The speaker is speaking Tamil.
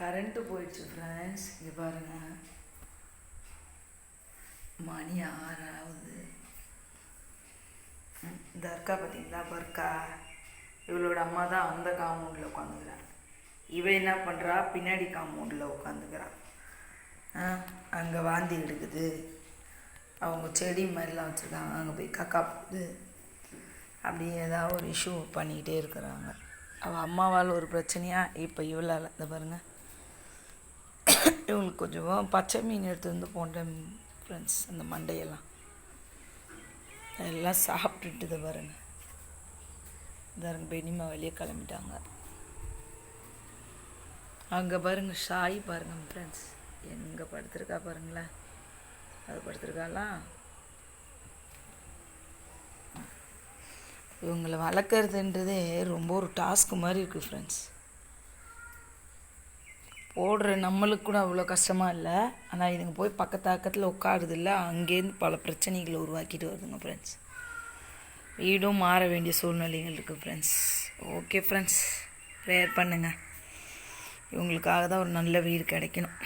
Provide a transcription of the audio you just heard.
கரண்ட்டு போயிடுச்சு ஃப்ரெண்ட்ஸ் இங்கே பாருங்கள் மணி ஆறாவது தர்கா பார்த்தீங்களா? பர்கா இவளோட அம்மா தான் அந்த காம்பவுண்டில் உட்காந்துக்கிறான் இவ என்ன பண்ணுறா பின்னாடி காம்பவுண்டில் உட்காந்துக்கிறான் அங்கே வாந்தி எடுக்குது. அவங்க செடி மாதிரிலாம் வச்சுருக்காங்க. அங்கே போய் கக்கா போகுது. அப்படி ஏதாவது ஒரு இஷ்யூ பண்ணிக்கிட்டே இருக்கிறாங்க. அவள் அம்மாவால் ஒரு பிரச்சனையா? இப்போ இவளால். இந்த பாருங்கள் இவங்களுக்கு கொஞ்சம் பச்சை மீன் எடுத்து வந்து போட்டேன் ஃப்ரெண்ட்ஸ் அந்த மண்டையெல்லாம். எல்லாம் சாப்பிட்டுட்டு இதை பாருங்க. இதாருங்க பெனிமா வெளியே கிளம்பிட்டாங்க. அங்கே பாருங்க ஷாய் பாருங்க ஃப்ரெண்ட்ஸ் எங்கே படுத்துருக்கா பாருங்களேன். அது படுத்துருக்காளா? இவங்களை வளர்க்குறதுன்றதே ரொம்ப ஒரு டாஸ்க் மாதிரி இருக்குது ஃப்ரெண்ட்ஸ் ஓடுற நம்மளுக்கு கூட அவ்வளோ கஷ்டமாக இல்லை. ஆனால் இதுங்க போய் பக்கத்து பக்கத்தில் உட்காருது இல்லை அங்கேருந்து பல பிரச்சனைகளை உருவாக்கிட்டு வருதுங்க ஃப்ரெண்ட்ஸ் வீடும் மாற வேண்டிய சூழ்நிலைகள் இருக்குது ஃப்ரெண்ட்ஸ் ஓகே ஃப்ரெண்ட்ஸ் ப்ரேயர் பண்ணுங்கள் இவங்களுக்காக தான் ஒரு நல்ல வீடு கிடைக்கணும்.